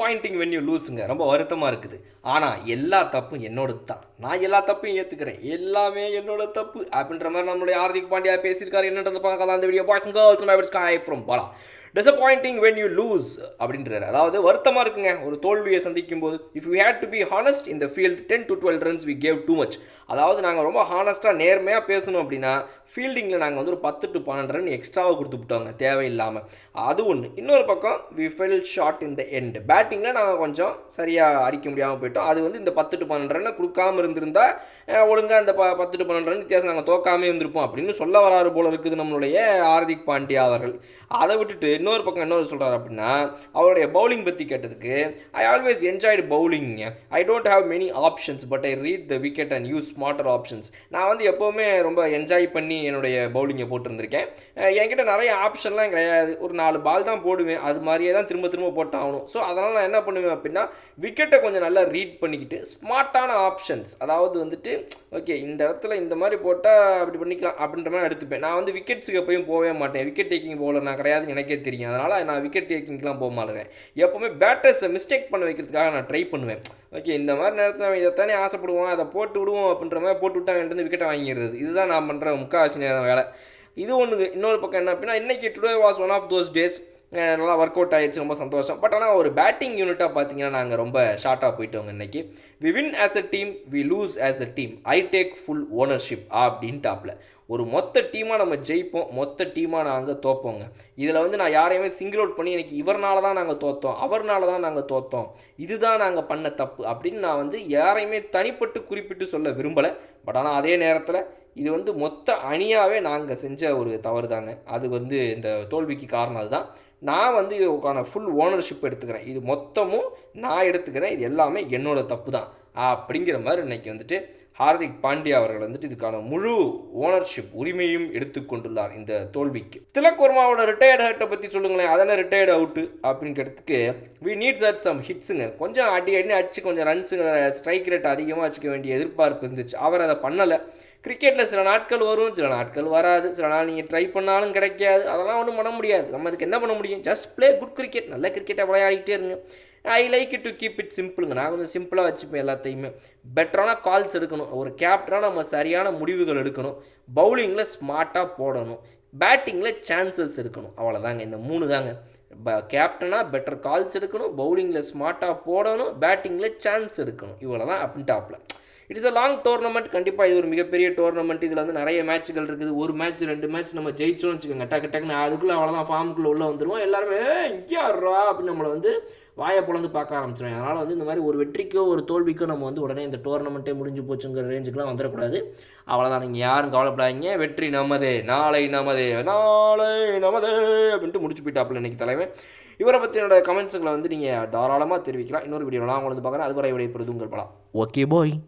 Disappointing when you லூஸுங்க ரொம்ப வருத்தமாக இருக்குது. ஆனால் எல்லா தப்பும் என்னோடது தான் நான் எல்லா தப்பையும் ஏற்றுக்கிறேன் எல்லாமே என்னோட தப்பு. அப்படின்ற மாதிரி நம்மளுடைய ஹார்திக் பாண்டியா பேசியிருக்காரு. என்னன்றது பார்க்கலாம். அந்த video boys girls my from Bala disappointing when you lose அப்படின்றாரு. அதாவது வருத்தமாக இருக்குங்க. ஒரு தோல்வியை சந்திக்கும் போது if you had to be honest இந்த field ten to twelve runs we gave too much அதாவது நாங்கள் ரொம்ப ஹானஸ்ட்டாக நேர்மையாக பேசணும் அப்படின்னா ஃபீல்டிங்கில் நாங்கள் வந்து ஒரு பத்து டு பன்னெண்டு ரன் எக்ஸ்ட்ராவாக கொடுத்து விட்டோங்க. தேவையில்லாமல் அது ஒன்று இன்னொரு பக்கம் we fell short in the end பேட்டிங்கில் நாங்கள் கொஞ்சம் சரியாக அடிக்க முடியாமல் போயிட்டோம். அது வந்து இந்த பத்து டு பன்னெண்டு ரன்னை கொடுக்காம இருந்திருந்தா ஒழுங்காக இந்த ப பத்து டு பன்னெண்டு ரன் வித்தியாசம் நாங்கள் தோக்காமே இருந்திருப்போம் அப்படின்னு சொல்ல வராரு போல இருக்குது நம்மளுடைய ஹார்திக் பாண்டியா அவர்கள். அதை விட்டுட்டு இன்னொரு பக்கம் இன்னொரு சொல்கிறார் அப்படின்னா அவருடைய பவுலிங் பற்றி கேட்டதுக்கு I always enjoyed bowling I don't have many options but I read the wicket and use smarter options நான் வந்து எப்போவுமே ரொம்ப என்ஜாய் பண்ணி என்னுடைய பவுலிங்கை போட்டிருந்திருக்கேன். என்கிட்ட நிறைய ஆப்ஷன்லாம் கிடையாது. ஒரு நாலு பால் தான் போடுவேன். அது மாதிரியே தான் திரும்ப திரும்ப போட்டாகணும். ஸோ அதனால் நான் என்ன பண்ணுவேன் அப்படின்னா விக்கெட்டை கொஞ்சம் நல்லா ரீட் பண்ணிக்கிட்டு ஸ்மார்ட்டான ஆப்ஷன்ஸ் அதாவது வந்துட்டு ஓகே இந்த இடத்துல இந்த மாதிரி போட்டால் அப்படி பண்ணிக்கலாம் அப்படின்ற மாதிரி எடுத்துப்பேன். நான் வந்து விக்கெட்ஸுக்கு எப்பயும் போகவே மாட்டேன். விக்கெட் டேக்கிங் போகல நான் கிடையாதுன்னு எனக்கே தெரியும். அதனால் நான் விக்கெட் டேக்கிங்லாம் போக மாட்டேன். எப்போவுமே பேட்டர்ஸை மிஸ்டேக் பண்ண வைக்கிறதுக்காக நான் ட்ரை பண்ணுவேன். ஓகே இந்த மாதிரி நேரத்தில் அவன் இதைத்தானே ஆசைப்படுவான் அதை போட்டு விடுவோம் அப்படின்ற மாதிரி போட்டு விட்டு அவன் விக்கெட்டை வாங்கிடுறது. இதுதான் நான் பண்ணுற முக்கால்வாசி நேரம் வேலை. இது ஒன்று இன்னொரு பக்கம் என்ன அப்படின்னா இன்றைக்கி today was one of those days நல்லா ஒர்க் அவுட் ஆயிடுச்சு ரொம்ப சந்தோஷம். பட் ஆனால் ஒரு பேட்டிங் யூனிட்டாக பார்த்தீங்கன்னா நாங்கள் ரொம்ப ஷார்ட்டாக போயிட்டோங்க இன்னைக்கு. We win as a team we lose as a team I take full ownership அப்படின்ட்டாப்ல. ஒரு மொத்த டீமாக நம்ம ஜெயிப்போம் மொத்த டீமாக நாங்கள் தோப்போங்க. இதில் வந்து நான் யாரையுமே சிங்கிள் அவுட் பண்ணி எனக்கு இவர்னால தான் நாங்கள் தோத்தோம் அவர்னால தான் நாங்கள் தோத்தோம். இதுதான் நாங்கள் பண்ண தப்பு அப்படின்னு நான் வந்து யாரையுமே தனிப்பட்டு குறிப்பிட்டு சொல்ல விரும்பலை. பட் ஆனால் அதே நேரத்தில் இது வந்து மொத்த அணியாகவே நாங்கள் செஞ்ச ஒரு தவறு தாங்க அது வந்து இந்த தோல்விக்கு காரணம் அதுதான். நான் வந்து இதுக்கான ஃபுல் ஓனர்ஷிப் எடுத்துக்கிறேன். இது மொத்தமும் நான் எடுத்துக்கிறேன். இது எல்லாமே என்னோட தப்பு தான். அப்படிங்கிற மாதிரி இன்னைக்கு வந்துட்டு ஹார்திக் பாண்டியா அவர்கள் வந்துட்டு இதுக்கான முழு ஓனர்ஷிப் உரிமையும் எடுத்துக்கொண்டுள்ளார் இந்த தோல்விக்கு. திலக் வர்மாவோட ரிட்டையர்ட் ஹர்ட்டை பற்றி சொல்லுங்களேன். அதெல்லாம் ரிட்டையர்ட் அவுட்டு அப்படின்னு கேட்டதுக்கு வி நீட் தட் சம் ஹிட்ஸுங்க கொஞ்சம் அடி அடி அடிச்சு கொஞ்சம் ரன்ஸுங்க ஸ்ட்ரைக் ரேட் அதிகமாக வச்சுக்க வேண்டிய எதிர்பார்ப்பு இருந்துச்சு. அவர் அதை பண்ணலை. கிரிக்கெட்டில் சில நாட்கள் வரும் சில நாட்கள் வராது. சில நாள் நீங்கள் ட்ரை பண்ணாலும் கிடைக்காது. அதெல்லாம் ஒன்றும் பண்ண முடியாது. நம்ம அதுக்கு என்ன பண்ண முடியும்? ஜஸ்ட் ப்ளே குட் கிரிக்கெட் நல்ல கிரிக்கெட்டை விளையாடிட்டே இருங்க. I like it to keep it சிம்பிளுங்க நான் கொஞ்சம் சிம்பிளாக வச்சுப்பேன் எல்லாத்தையுமே. பெட்டரான கால்ஸ் எடுக்கணும். ஒரு கேப்டனாக நம்ம சரியான முடிவுகள் எடுக்கணும். பவுலிங்கில் ஸ்மார்ட்டாக போடணும். பேட்டிங்கில் சான்சஸ் இருக்கணும். அவ்வளோதாங்க இந்த மூணு தாங்க. ப கேப்டனாக பெட்டர் கால்ஸ் எடுக்கணும். பவுலிங்கில் ஸ்மார்ட்டாக போடணும். பேட்டிங்கில் சான்ஸ் எடுக்கணும். இவ்வளோ தான் அப்படின்னு டாப்பில் இஸ் அ லாங் டோர்னமெண்ட் கண்டிப்பாக இது ஒரு மிகப்பெரிய டோர்னமெண்ட் இதில் வந்து நிறைய மேட்ச்கள் இருக்குது. ஒரு மேட்ச் ரெண்டு மேட்ச் நம்ம ஜெயிச்சோம்னு வச்சுக்கோங்க. டக்கு டக்குன்னு அதுக்குள்ளே அவ்வளோதான் ஃபார்முக்குள்ளே உள்ளே வந்துடுவோம் எல்லாருமே இங்கே ஆடுறா அப்படின்னு நம்மளை வந்து வாயை பிளந்து பார்க்க ஆரம்பிச்சிடும் அதனால் வந்து இந்த மாதிரி ஒரு வெற்றிக்கோ ஒரு தோல்விக்கோ நம்ம வந்து உடனே இந்த டோர்னமெண்ட்டே முடிஞ்சு போச்சுங்கிற ரேஞ்சுக்கெலாம் வந்துடக்கூடாது. அவ்வளோதான் நீங்கள் யாரும் கவலைப்படாதீங்க. வெற்றி நமது நாளை நமது நாளை நமது அப்படின்ட்டு முடிச்சு போயிட்டாப்புல இன்னைக்கு தலைமை இவரை பற்றினோட கமெண்ட்ஸுகளை வந்து நீங்கள் தாராளமாக தெரிவிக்கலாம். இன்னொரு வீடியோ நான் உங்களுக்கு பார்க்குறேன். அதுவரை விடைபெறுது உங்கள் பலம் ஓகே பாய்